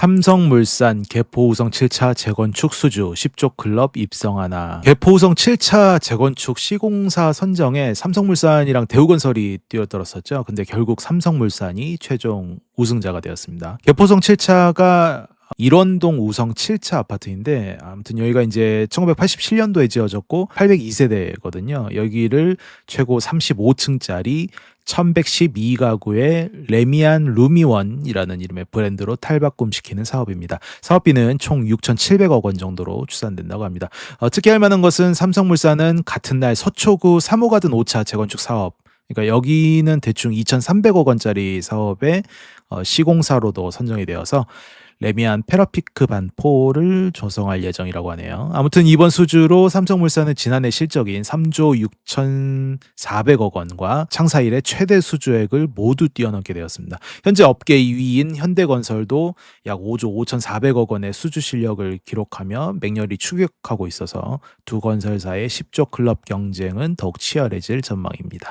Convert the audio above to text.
삼성물산 개포우성 7차 재건축 수주 10조 클럽 입성하나 개포우성 7차 재건축 시공사 선정에 삼성물산이랑 대우건설이 뛰어들었었죠. 근데 결국 삼성물산이 최종 우승자가 되었습니다. 개포성 7차가 일원동 우성 7차 아파트인데 아무튼 여기가 이제 1987년도에 지어졌고 802세대거든요. 여기를 최고 35층짜리 1112가구의 레미안 루미원이라는 이름의 브랜드로 탈바꿈시키는 사업입니다. 사업비는 총 6,700억 원 정도로 추산된다고 합니다. 어, 특히 할 만한 것은 삼성물산은 같은 날 서초구 3호 가든 5차 재건축 사업 그러니까 여기는 대충 2,300억 원짜리 사업의 어, 시공사로도 선정이 되어서 레미안 페라피크 반포를 조성할 예정이라고 하네요. 아무튼 이번 수주로 삼성물산은 지난해 실적인 3조 6,400억 원과 창사 이래 최대 수주액을 모두 뛰어넘게 되었습니다. 현재 업계 2위인 현대건설도 약 5조 5,400억 원의 수주 실력을 기록하며 맹렬히 추격하고 있어서 두 건설사의 10조 클럽 경쟁은 더욱 치열해질 전망입니다.